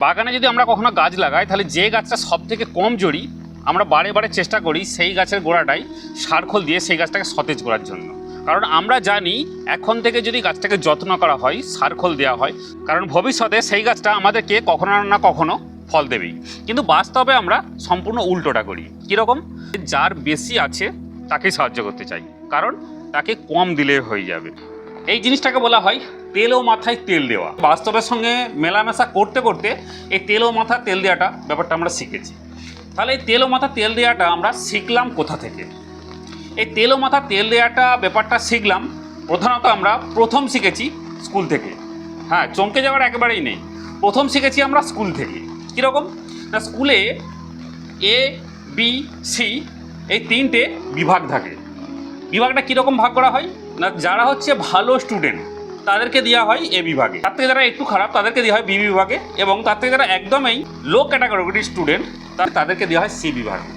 বাগানে যদি আমরা কখনো গাছ লাগাই, তাহলে যে গাছটা সব থেকে কম জড়ি, আমরা বারে বারে চেষ্টা করি সেই গাছের গোড়াটাই সারখোল দিয়ে সেই গাছটাকে সতেজ করার জন্য। কারণ আমরা জানি এখন থেকে যদি গাছটাকে যত্ন করা হয় সারখোল দেওয়া হয়, কারণ ভবিষ্যতে সেই গাছটা আমাদেরকে কখনো না কখনো ফল দেবেই। কিন্তু বাস্তবে আমরা সম্পূর্ণ উল্টোটা করি। কীরকম? যার বেশি আছে, তাকেই সাহায্য করতে চাই। কারণ তাকে কম দিলে হয়ে যাবে। এই জিনিসটাকে বলা হয় তেল ও মাথায় তেল দেওয়া। বাস্তবের সঙ্গে মেলামেশা করতে করতে এই তেল ও মাথা তেল দেওয়াটা ব্যাপারটা আমরা শিখেছি। তাহলে এই তেল ও মাথা তেল দেওয়াটা আমরা শিখলাম কোথা থেকে? এই তেল ও মাথা তেল দেওয়াটা ব্যাপারটা শিখলাম, প্রধানত আমরা প্রথম শিখেছি স্কুল থেকে। হ্যাঁ চমকে যাওয়ার একেবারেই নেই। প্রথম শিখেছি আমরা স্কুল থেকে। কীরকম? না, স্কুলে এ, বি, সি এই তিনটে বিভাগ থাকে। বিভাগটা কীরকম ভাগ করা হয়? না যারা হচ্ছে ভালো স্টুডেন্ট তাদেরকে দেওয়া হয় এ বিভাগে। তার থেকে যারা একটু খারাপ, তাদেরকে দেওয়া হয় বি বিভাগে এবং তার থেকে যারা একদমই লো ক্যাটাগরির স্টুডেন্ট তাদেরকে দেওয়া হয় সি বিভাগে।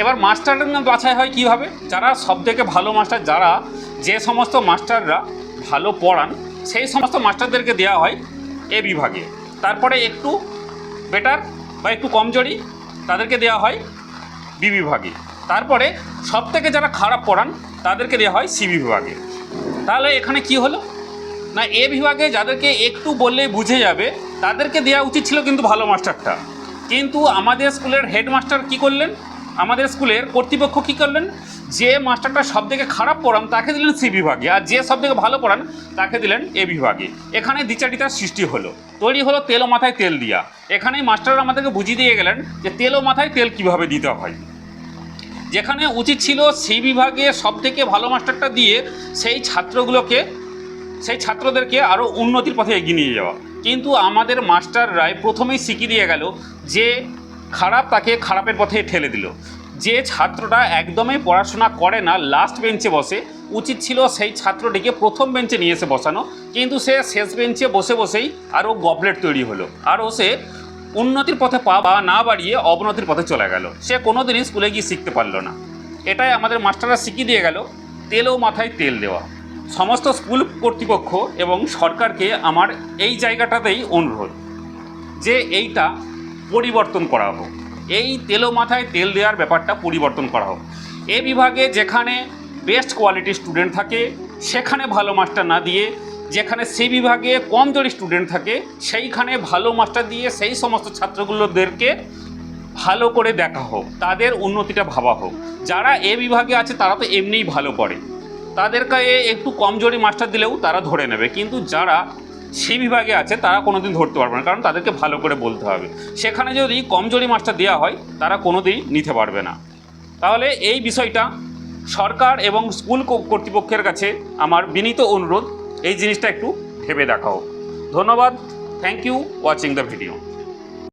এবার মাস্টারদের বাছাই হয় কীভাবে? যারা সব থেকে ভালো মাস্টার যারা যে সমস্ত মাস্টাররা ভালো পড়ান, সেই সমস্ত মাস্টারদেরকে দেওয়া হয় এ বিভাগে। তারপরে একটু বেটার বা একটু কমজোরি, তাদেরকে দেওয়া হয় বি বিভাগে। তারপরে সব থেকে যারা খারাপ পড়ান, তাদেরকে দেওয়া হয় সি বিভাগে। তাহলে এখানে কি হলো? না, এ বিভাগে যাদেরকে একটু বললেই বুঝে যাবে, তাদেরকে দেওয়া উচিত ছিল কিন্তু ভালো মাস্টারটা। কিন্তু আমাদের স্কুলের হেডমাস্টার কি করলেন? আমাদের স্কুলের কর্তৃপক্ষ কি করলেন? যে মাস্টারটা সব থেকে খারাপ পড়ান, তাকে দিলেন সি বিভাগে, আর যে সব থেকে ভালো পড়ান, তাকে দিলেন এ বিভাগে। এখানে দ্বিচারিতার সৃষ্টি হলো। তৈরি হলো তেল মাথায় তেল দিয়া। এখানেই মাস্টাররা আমাদেরকে বুঝিয়ে দিয়ে গেলেন যে তেল মাথায় তেল কীভাবে দিতে হয়। যেখানে উচিত ছিল সেই বিভাগে সব থেকে ভালো মাস্টারটা দিয়ে সেই ছাত্রগুলোকে, সেই ছাত্রদেরকে আরও উন্নতির পথে এগিয়ে নিয়ে যাওয়া। কিন্তু আমাদের মাস্টাররাই প্রথমেই শিখিয়ে দিয়ে গেল যে খারাপ তাকে খারাপের পথে ঠেলে দিল। যে ছাত্রটা একদমই পড়াশোনা করে না লাস্ট বেঞ্চে বসে, উচিত ছিল সেই ছাত্রটিকে প্রথম বেঞ্চে নিয়ে এসে বসানো। কিন্তু সে শেষ বেঞ্চে বসে বসেই আরও গবলেট তৈরি হলো। আরও সে উন্নতির পথে পা বা না বাড়িয়ে অবনতির পথে চলে গেল। সে কোনোদিনই স্কুলে গিয়ে শিখতে পারল না। এটাই আমাদের মাস্টাররা শিখিয়ে দিয়ে গেল তেলও মাথায় তেল দেওয়া। সমস্ত স্কুল কর্তৃপক্ষ এবং সরকারকে আমার এই জায়গাটাতেই অনুরোধ যে এইটা পরিবর্তন করা হোক। এই তেলো মাথায় তেল দেওয়ার ব্যাপারটা পরিবর্তন করা হোক। এ বিভাগে যেখানে বেস্ট কোয়ালিটির স্টুডেন্ট থাকে, সেখানে ভালো মাস্টার না দিয়ে যেখানে সেই বিভাগে কম জোরি স্টুডেন্ট থাকে, সেইখানে ভালো মাস্টার দিয়ে সেই সমস্ত ছাত্রগুলোদেরকে ভালো করে দেখা হোক, তাদের উন্নতিটা ভাবা হোক। যারা এ বিভাগে আছে, তারা তো এমনিই ভালো পড়ে। তাদেরকে একটু কমজোরি মাস্টার দিলেও তারা ধরে নেবে। কিন্তু যারা সে বিভাগে আছে, তারা কোনোদিন ধরতে পারবে না, কারণ তাদেরকে ভালো করে বলতে হবে। সেখানে যদি কমজোরি মাস্টার দেওয়া হয়, তারা কোনোদিনই নিতে পারবে না। তাহলে এই বিষয়টা সরকার এবং স্কুল কর্তৃপক্ষের কাছে আমার বিনীত অনুরোধ। এই জিনিসটা একটু ভেবে দেখা হোক ধন্যবাদ। Thank you watching the video